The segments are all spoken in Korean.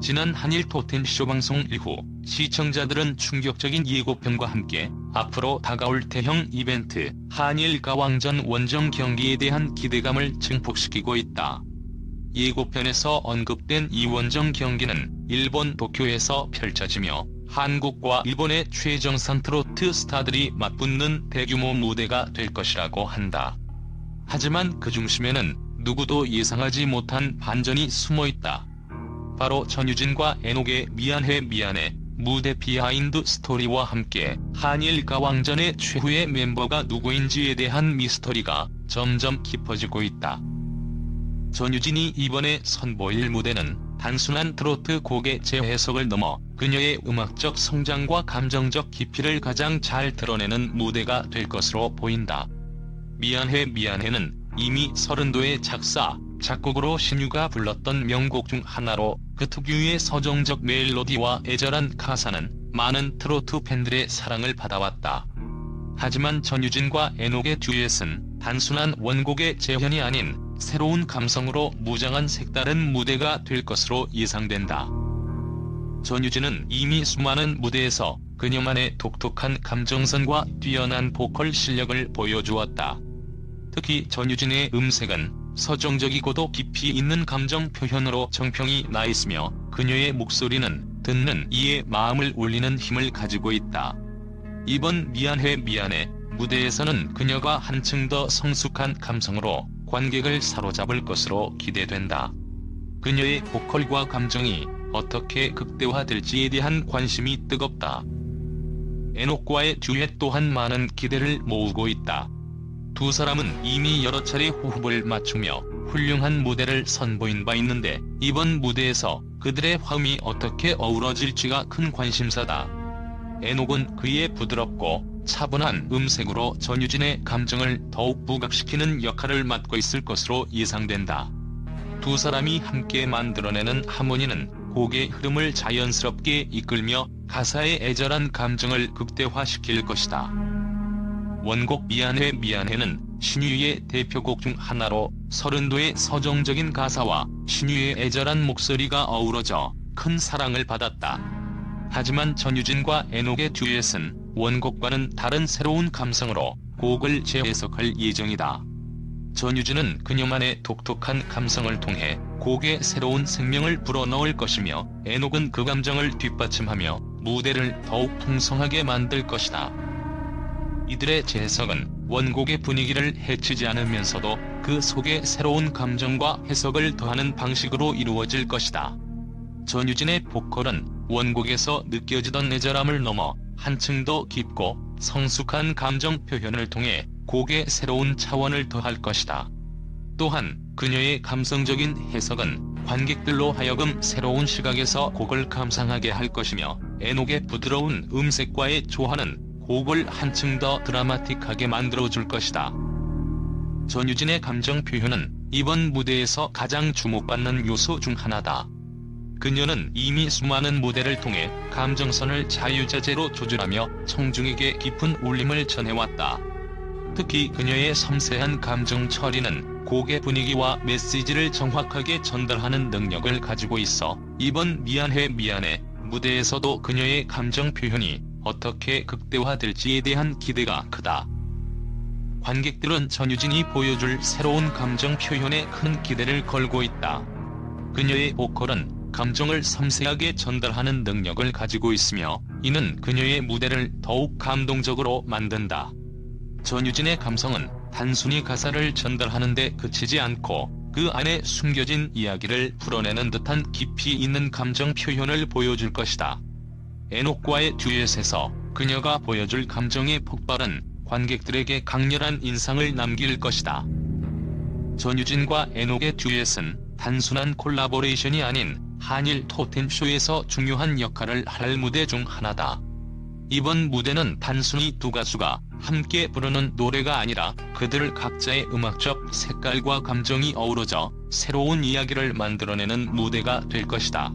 지난 한일 토텐쇼 방송 이후 시청자들은 충격적인 예고편과 함께 앞으로 다가올 대형 이벤트 한일 가왕전 원정 경기에 대한 기대감을 증폭시키고 있다. 예고편에서 언급된 이 원정 경기는 일본 도쿄에서 펼쳐지며 한국과 일본의 최정상 트로트 스타들이 맞붙는 대규모 무대가 될 것이라고 한다. 하지만 그 중심에는 누구도 예상하지 못한 반전이 숨어 있다. 바로 전유진과 에녹의 미안해 미안해 무대 비하인드 스토리와 함께 한일 가왕전의 최후의 멤버가 누구인지에 대한 미스터리가 점점 깊어지고 있다. 전유진이 이번에 선보일 무대는 단순한 트로트 곡의 재해석을 넘어 그녀의 음악적 성장과 감정적 깊이를 가장 잘 드러내는 무대가 될 것으로 보인다. 미안해 미안해는 이미 서른도의 작사, 작곡으로 신유가 불렀던 명곡 중 하나로 그 특유의 서정적 멜로디와 애절한 가사는 많은 트로트 팬들의 사랑을 받아왔다. 하지만 전유진과 에녹의 듀엣은 단순한 원곡의 재현이 아닌 새로운 감성으로 무장한 색다른 무대가 될 것으로 예상된다. 전유진은 이미 수많은 무대에서 그녀만의 독특한 감정선과 뛰어난 보컬 실력을 보여주었다. 특히 전유진의 음색은 서정적이고도 깊이 있는 감정 표현으로 정평이 나 있으며 그녀의 목소리는 듣는 이의 마음을 울리는 힘을 가지고 있다. 이번 미안해 미안해 무대에서는 그녀가 한층 더 성숙한 감성으로 관객을 사로잡을 것으로 기대된다. 그녀의 보컬과 감정이 어떻게 극대화될지에 대한 관심이 뜨겁다. 에녹과의 듀엣 또한 많은 기대를 모으고 있다. 두 사람은 이미 여러 차례 호흡을 맞추며 훌륭한 무대를 선보인 바 있는데 이번 무대에서 그들의 화음이 어떻게 어우러질지가 큰 관심사다. 에녹은 그의 부드럽고 차분한 음색으로 전유진의 감정을 더욱 부각시키는 역할을 맡고 있을 것으로 예상된다. 두 사람이 함께 만들어내는 하모니는 곡의 흐름을 자연스럽게 이끌며 가사의 애절한 감정을 극대화시킬 것이다. 원곡 미안해 미안해는 신유의 대표곡 중 하나로 서른도의 서정적인 가사와 신유의 애절한 목소리가 어우러져 큰 사랑을 받았다. 하지만 전유진과 에녹의 듀엣은 원곡과는 다른 새로운 감성으로 곡을 재해석할 예정이다. 전유진은 그녀만의 독특한 감성을 통해 곡에 새로운 생명을 불어넣을 것이며 에녹은 그 감정을 뒷받침하며 무대를 더욱 풍성하게 만들 것이다. 이들의 재해석은 원곡의 분위기를 해치지 않으면서도 그 속에 새로운 감정과 해석을 더하는 방식으로 이루어질 것이다. 전유진의 보컬은 원곡에서 느껴지던 애절함을 넘어 한층 더 깊고 성숙한 감정 표현을 통해 곡의 새로운 차원을 더할 것이다. 또한 그녀의 감성적인 해석은 관객들로 하여금 새로운 시각에서 곡을 감상하게 할 것이며 에녹의 부드러운 음색과의 조화는 곡을 한층 더 드라마틱하게 만들어줄 것이다. 전유진의 감정 표현은 이번 무대에서 가장 주목받는 요소 중 하나다. 그녀는 이미 수많은 무대를 통해 감정선을 자유자재로 조절하며 청중에게 깊은 울림을 전해왔다. 특히 그녀의 섬세한 감정 처리는 곡의 분위기와 메시지를 정확하게 전달하는 능력을 가지고 있어 이번 미안해 미안해 무대에서도 그녀의 감정 표현이 어떻게 극대화될지에 대한 기대가 크다. 관객들은 전유진이 보여줄 새로운 감정 표현에 큰 기대를 걸고 있다. 그녀의 보컬은 감정을 섬세하게 전달하는 능력을 가지고 있으며 이는 그녀의 무대를 더욱 감동적으로 만든다. 전유진의 감성은 단순히 가사를 전달하는 데 그치지 않고 그 안에 숨겨진 이야기를 풀어내는 듯한 깊이 있는 감정 표현을 보여줄 것이다. 에녹과의 듀엣에서 그녀가 보여줄 감정의 폭발은 관객들에게 강렬한 인상을 남길 것이다. 전유진과 에녹의 듀엣은 단순한 콜라보레이션이 아닌 한일 토텐쇼에서 중요한 역할을 할 무대 중 하나다. 이번 무대는 단순히 두 가수가 함께 부르는 노래가 아니라 그들 각자의 음악적 색깔과 감정이 어우러져 새로운 이야기를 만들어내는 무대가 될 것이다.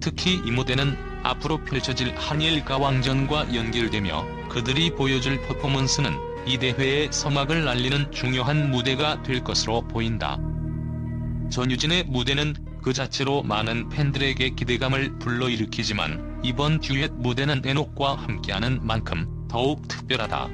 특히 이 무대는 앞으로 펼쳐질 한일 가 왕전과 연결되며 그들이 보여줄 퍼포먼스는 이 대회의 서막을 알리는 중요한 무대가 될 것으로 보인다. 전유진의 무대는 그 자체로 많은 팬들에게 기대감을 불러일으키지만 이번 듀엣 무대는 에녹과 함께하는 만큼 더욱 특별하다.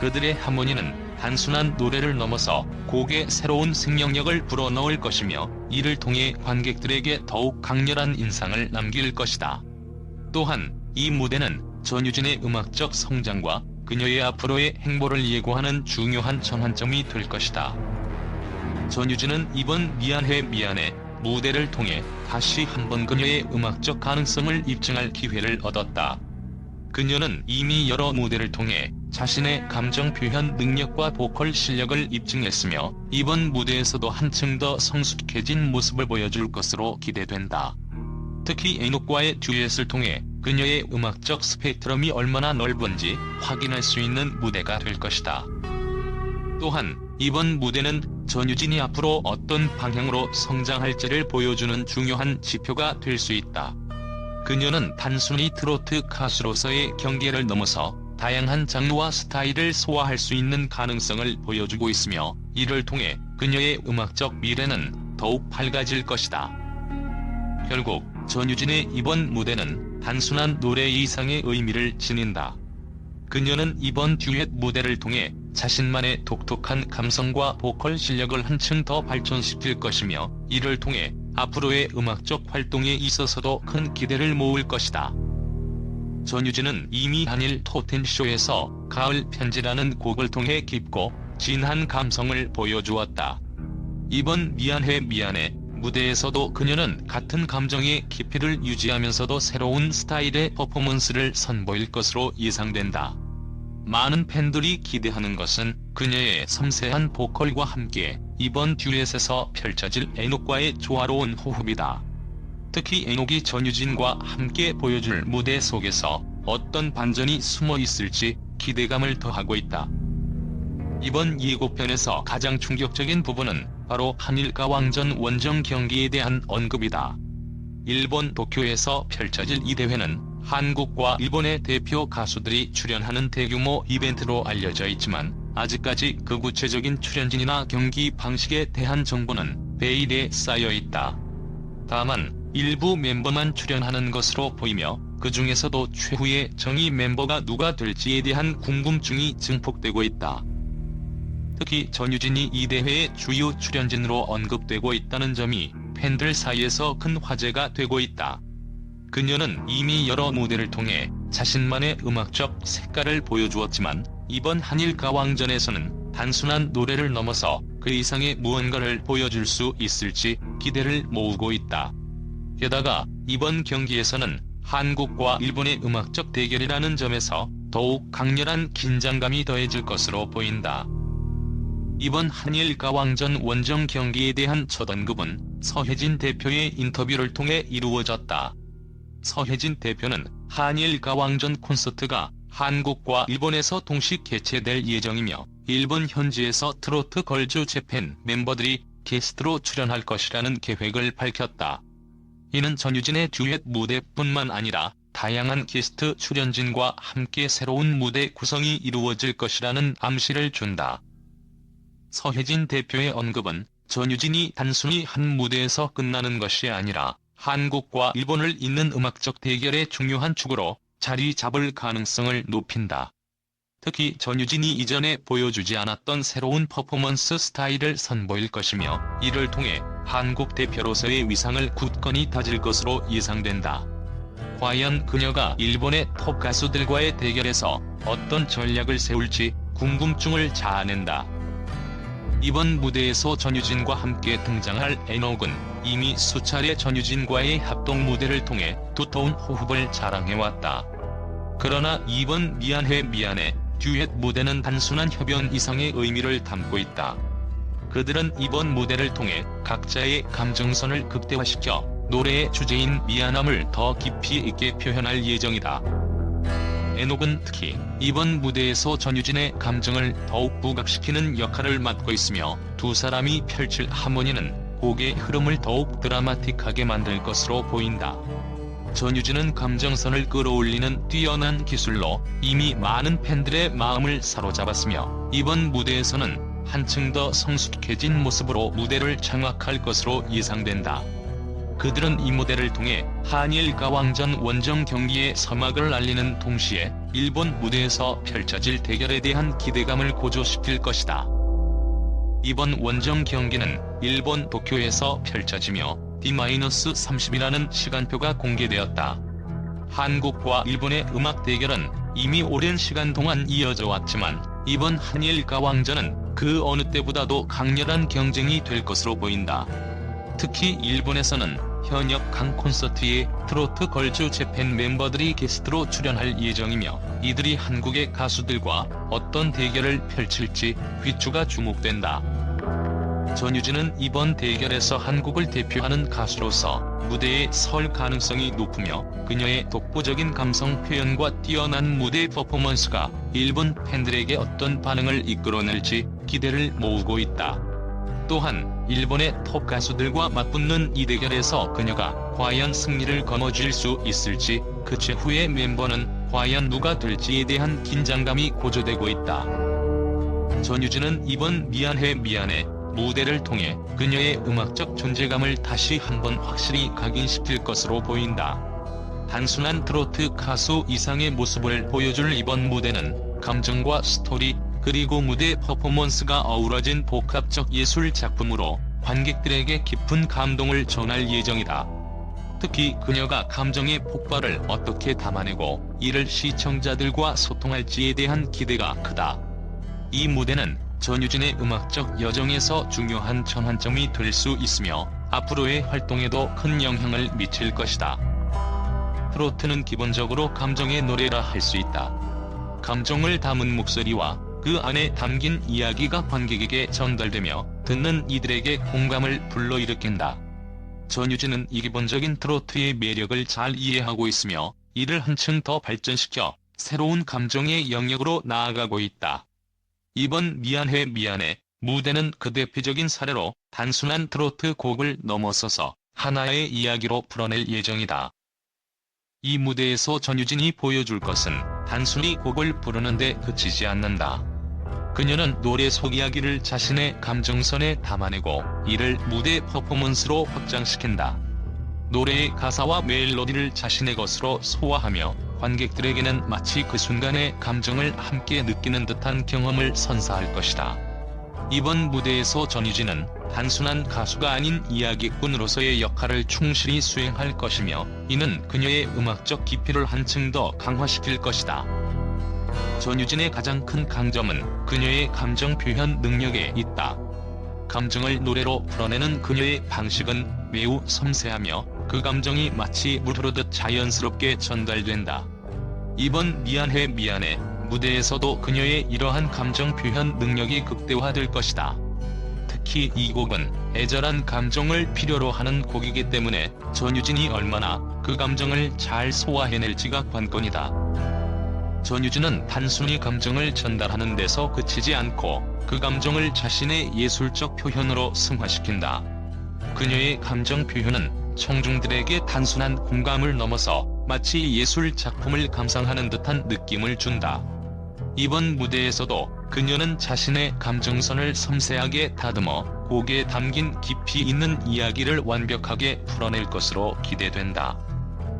그들의 하모니는 단순한 노래를 넘어서 곡에 새로운 생명력을 불어넣을 것이며 이를 통해 관객들에게 더욱 강렬한 인상을 남길 것이다. 또한 이 무대는 전유진의 음악적 성장과 그녀의 앞으로의 행보를 예고하는 중요한 전환점이 될 것이다. 전유진은 이번 미안해 미안해 무대를 통해 다시 한번 그녀의 음악적 가능성을 입증할 기회를 얻었다. 그녀는 이미 여러 무대를 통해 자신의 감정 표현 능력과 보컬 실력을 입증했으며 이번 무대에서도 한층 더 성숙해진 모습을 보여줄 것으로 기대된다. 특히 에녹과의 듀엣을 통해 그녀의 음악적 스펙트럼이 얼마나 넓은지 확인할 수 있는 무대가 될 것이다. 또한 이번 무대는 전유진이 앞으로 어떤 방향으로 성장할지를 보여주는 중요한 지표가 될 수 있다. 그녀는 단순히 트로트 가수로서의 경계를 넘어서 다양한 장르와 스타일을 소화할 수 있는 가능성을 보여주고 있으며 이를 통해 그녀의 음악적 미래는 더욱 밝아질 것이다. 결국 전유진의 이번 무대는 단순한 노래 이상의 의미를 지닌다. 그녀는 이번 듀엣 무대를 통해 자신만의 독특한 감성과 보컬 실력을 한층 더 발전시킬 것이며 이를 통해 앞으로의 음악적 활동에 있어서도 큰 기대를 모을 것이다. 전유진은 이미 한일 토텐쇼에서 가을 편지라는 곡을 통해 깊고 진한 감성을 보여주었다. 이번 미안해 미안해 무대에서도 그녀는 같은 감정의 깊이를 유지하면서도 새로운 스타일의 퍼포먼스를 선보일 것으로 예상된다. 많은 팬들이 기대하는 것은 그녀의 섬세한 보컬과 함께 이번 듀엣에서 펼쳐질 에녹과의 조화로운 호흡이다. 특히 에녹이 전유진과 함께 보여줄 무대 속에서 어떤 반전이 숨어 있을지 기대감을 더하고 있다. 이번 예고편에서 가장 충격적인 부분은 바로 한일 가 왕전 원정 경기에 대한 언급이다. 일본 도쿄에서 펼쳐질 이 대회는 한국과 일본의 대표 가수들이 출연하는 대규모 이벤트로 알려져 있지만 아직까지 그 구체적인 출연진이나 경기 방식에 대한 정보는 베일에 쌓여 있다. 다만 일부 멤버만 출연하는 것으로 보이며 그 중에서도 최후의 정의 멤버가 누가 될지에 대한 궁금증이 증폭되고 있다. 특히 전유진이 이 대회의 주요 출연진으로 언급되고 있다는 점이 팬들 사이에서 큰 화제가 되고 있다. 그녀는 이미 여러 무대를 통해 자신만의 음악적 색깔을 보여주었지만 이번 한일 가왕전에서는 단순한 노래를 넘어서 그 이상의 무언가를 보여줄 수 있을지 기대를 모으고 있다. 게다가 이번 경기에서는 한국과 일본의 음악적 대결이라는 점에서 더욱 강렬한 긴장감이 더해질 것으로 보인다. 이번 한일 가왕전 원정 경기에 대한 첫 언급은 서혜진 대표의 인터뷰를 통해 이루어졌다. 서혜진 대표는 한일 가왕전 콘서트가 한국과 일본에서 동시 개최될 예정이며 일본 현지에서 트로트 걸즈 재팬 멤버들이 게스트로 출연할 것이라는 계획을 밝혔다. 이는 전유진의 듀엣 무대뿐만 아니라 다양한 게스트 출연진과 함께 새로운 무대 구성이 이루어질 것이라는 암시를 준다. 서혜진 대표의 언급은 전유진이 단순히 한 무대에서 끝나는 것이 아니라 한국과 일본을 잇는 음악적 대결의 중요한 축으로 자리 잡을 가능성을 높인다. 특히 전유진이 이전에 보여주지 않았던 새로운 퍼포먼스 스타일을 선보일 것이며 이를 통해 한국 대표로서의 위상을 굳건히 다질 것으로 예상된다. 과연 그녀가 일본의 톱 가수들과의 대결에서 어떤 전략을 세울지 궁금증을 자아낸다. 이번 무대에서 전유진과 함께 등장할 에녹은 이미 수차례 전유진과의 합동 무대를 통해 두터운 호흡을 자랑해왔다. 그러나 이번 미안해 미안해 듀엣 무대는 단순한 협연 이상의 의미를 담고 있다. 그들은 이번 무대를 통해 각자의 감정선을 극대화시켜 노래의 주제인 미안함을 더 깊이 있게 표현할 예정이다. 에녹은 특히 이번 무대에서 전유진의 감정을 더욱 부각시키는 역할을 맡고 있으며 두 사람이 펼칠 하모니는 곡의 흐름을 더욱 드라마틱하게 만들 것으로 보인다. 전유진은 감정선을 끌어올리는 뛰어난 기술로 이미 많은 팬들의 마음을 사로잡았으며 이번 무대에서는 한층 더 성숙해진 모습으로 무대를 장악할 것으로 예상된다. 그들은 이 무대를 통해 한일 가왕전 원정 경기의 서막을 알리는 동시에 일본 무대에서 펼쳐질 대결에 대한 기대감을 고조시킬 것이다. 이번 원정 경기는 일본 도쿄에서 펼쳐지며 D-30이라는 시간표가 공개되었다. 한국과 일본의 음악 대결은 이미 오랜 시간 동안 이어져 왔지만 이번 한일 가왕전은 그 어느 때보다도 강렬한 경쟁이 될 것으로 보인다. 특히 일본에서는 현역 강 콘서트에 트로트 걸즈 재팬 멤버들이 게스트로 출연할 예정이며 이들이 한국의 가수들과 어떤 대결을 펼칠지 귀추가 주목된다. 전유진은 이번 대결에서 한국을 대표하는 가수로서 무대에 설 가능성이 높으며 그녀의 독보적인 감성 표현과 뛰어난 무대 퍼포먼스가 일본 팬들에게 어떤 반응을 이끌어낼지 기대를 모으고 있다. 또한 일본의 톱 가수들과 맞붙는 이 대결에서 그녀가 과연 승리를 거머쥘 수 있을지 그 최후의 멤버는 과연 누가 될지에 대한 긴장감이 고조되고 있다. 전유진은 이번 미안해 미안해 무대를 통해 그녀의 음악적 존재감을 다시 한번 확실히 각인시킬 것으로 보인다. 단순한 트로트 가수 이상의 모습을 보여줄 이번 무대는 감정과 스토리 그리고 무대 퍼포먼스가 어우러진 복합적 예술 작품으로 관객들에게 깊은 감동을 전할 예정이다. 특히 그녀가 감정의 폭발을 어떻게 담아내고 이를 시청자들과 소통할지에 대한 기대가 크다. 이 무대는 전유진의 음악적 여정에서 중요한 전환점이 될 수 있으며 앞으로의 활동에도 큰 영향을 미칠 것이다. 트로트는 기본적으로 감정의 노래라 할 수 있다. 감정을 담은 목소리와 그 안에 담긴 이야기가 관객에게 전달되며 듣는 이들에게 공감을 불러일으킨다. 전유진은 이 기본적인 트로트의 매력을 잘 이해하고 있으며 이를 한층 더 발전시켜 새로운 감정의 영역으로 나아가고 있다. 이번 미안해 미안해 무대는 그 대표적인 사례로 단순한 트로트 곡을 넘어서서 하나의 이야기로 풀어낼 예정이다. 이 무대에서 전유진이 보여줄 것은 단순히 곡을 부르는데 그치지 않는다. 그녀는 노래 속 이야기를 자신의 감정선에 담아내고 이를 무대 퍼포먼스로 확장시킨다. 노래의 가사와 멜로디를 자신의 것으로 소화하며 관객들에게는 마치 그 순간의 감정을 함께 느끼는 듯한 경험을 선사할 것이다. 이번 무대에서 전유진은 단순한 가수가 아닌 이야기꾼으로서의 역할을 충실히 수행할 것이며 이는 그녀의 음악적 깊이를 한층 더 강화시킬 것이다. 전유진의 가장 큰 강점은 그녀의 감정 표현 능력에 있다. 감정을 노래로 풀어내는 그녀의 방식은 매우 섬세하며 그 감정이 마치 물 흐르듯 자연스럽게 전달된다. 이번 미안해 미안해 무대에서도 그녀의 이러한 감정 표현 능력이 극대화될 것이다. 특히 이 곡은 애절한 감정을 필요로 하는 곡이기 때문에 전유진이 얼마나 그 감정을 잘 소화해낼지가 관건이다. 전유진은 단순히 감정을 전달하는 데서 그치지 않고 그 감정을 자신의 예술적 표현으로 승화시킨다. 그녀의 감정 표현은 청중들에게 단순한 공감을 넘어서 마치 예술 작품을 감상하는 듯한 느낌을 준다. 이번 무대에서도 그녀는 자신의 감정선을 섬세하게 다듬어 곡에 담긴 깊이 있는 이야기를 완벽하게 풀어낼 것으로 기대된다.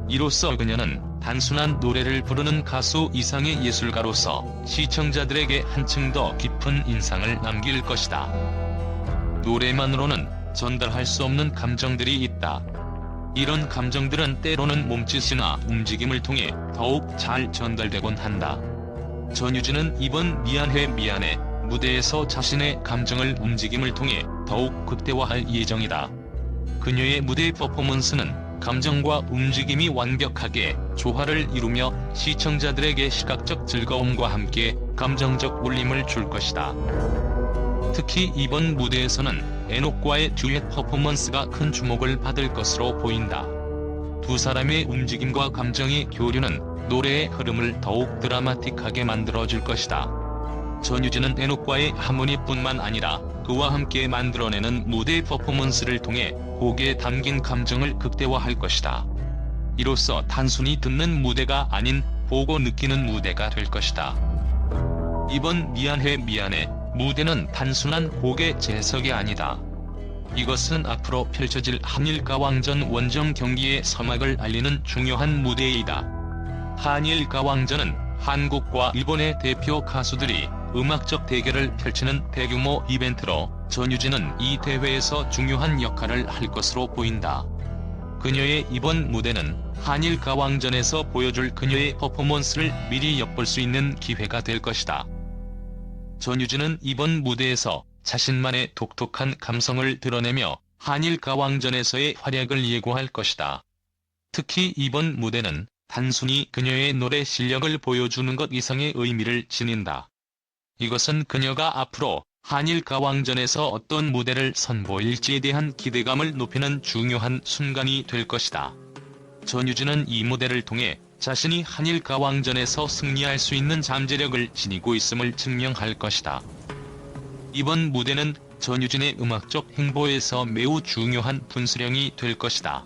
이로써 그녀는 단순한 노래를 부르는 가수 이상의 예술가로서 시청자들에게 한층 더 깊은 인상을 남길 것이다. 노래만으로는 전달할 수 없는 감정들이 있다. 이런 감정들은 때로는 몸짓이나 움직임을 통해 더욱 잘 전달되곤 한다. 전유진은 이번 미안해 미안해 무대에서 자신의 감정을 움직임을 통해 더욱 극대화할 예정이다. 그녀의 무대 퍼포먼스는 감정과 움직임이 완벽하게 조화를 이루며 시청자들에게 시각적 즐거움과 함께 감정적 울림을 줄 것이다. 특히 이번 무대에서는 에녹과의 듀엣 퍼포먼스가 큰 주목을 받을 것으로 보인다. 두 사람의 움직임과 감정의 교류는 노래의 흐름을 더욱 드라마틱하게 만들어줄 것이다. 전유진은 에녹과의 하모니뿐만 아니라 그와 함께 만들어내는 무대 퍼포먼스를 통해 곡에 담긴 감정을 극대화할 것이다. 이로써 단순히 듣는 무대가 아닌 보고 느끼는 무대가 될 것이다. 이번 미안해 미안해 무대는 단순한 곡의 재석이 아니다. 이것은 앞으로 펼쳐질 한일 가왕전 원정 경기의 서막을 알리는 중요한 무대이다. 한일 가왕전은 한국과 일본의 대표 가수들이 음악적 대결을 펼치는 대규모 이벤트로 전유진은 이 대회에서 중요한 역할을 할 것으로 보인다. 그녀의 이번 무대는 한일 가왕전에서 보여줄 그녀의 퍼포먼스를 미리 엿볼 수 있는 기회가 될 것이다. 전유진은 이번 무대에서 자신만의 독특한 감성을 드러내며 한일 가왕전에서의 활약을 예고할 것이다. 특히 이번 무대는 단순히 그녀의 노래 실력을 보여주는 것 이상의 의미를 지닌다. 이것은 그녀가 앞으로 한일 가왕전에서 어떤 무대를 선보일지에 대한 기대감을 높이는 중요한 순간이 될 것이다. 전유진은 이 무대를 통해 자신이 한일 가왕전에서 승리할 수 있는 잠재력을 지니고 있음을 증명할 것이다. 이번 무대는 전유진의 음악적 행보에서 매우 중요한 분수령이 될 것이다.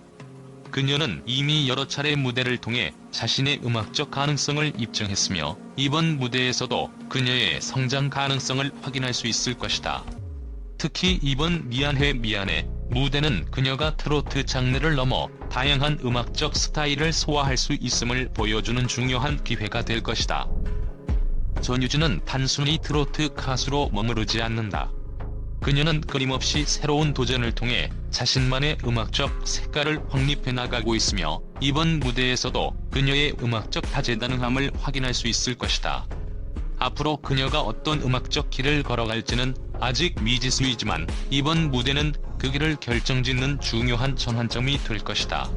그녀는 이미 여러 차례 무대를 통해 자신의 음악적 가능성을 입증했으며 이번 무대에서도 그녀의 성장 가능성을 확인할 수 있을 것이다. 특히 이번 미안해 미안해 무대는 그녀가 트로트 장르를 넘어 다양한 음악적 스타일을 소화할 수 있음을 보여주는 중요한 기회가 될 것이다. 전유진은 단순히 트로트 가수로 머무르지 않는다. 그녀는 끊임없이 새로운 도전을 통해 자신만의 음악적 색깔을 확립해 나가고 있으며 이번 무대에서도 그녀의 음악적 다재다능함을 확인할 수 있을 것이다. 앞으로 그녀가 어떤 음악적 길을 걸어갈지는 아직 미지수이지만 이번 무대는 그 길을 결정짓는 중요한 전환점이 될 것이다.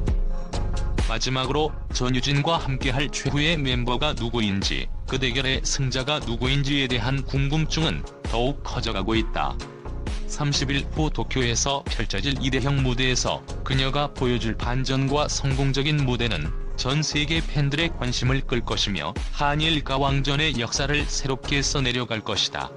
마지막으로 전유진과 함께할 최후의 멤버가 누구인지 그 대결의 승자가 누구인지에 대한 궁금증은 더욱 커져가고 있다. 30일 후 도쿄에서 펼쳐질 2대형 무대에서 그녀가 보여줄 반전과 성공적인 무대는 전 세계 팬들의 관심을 끌 것이며 한일 가왕전의 역사를 새롭게 써내려갈 것이다.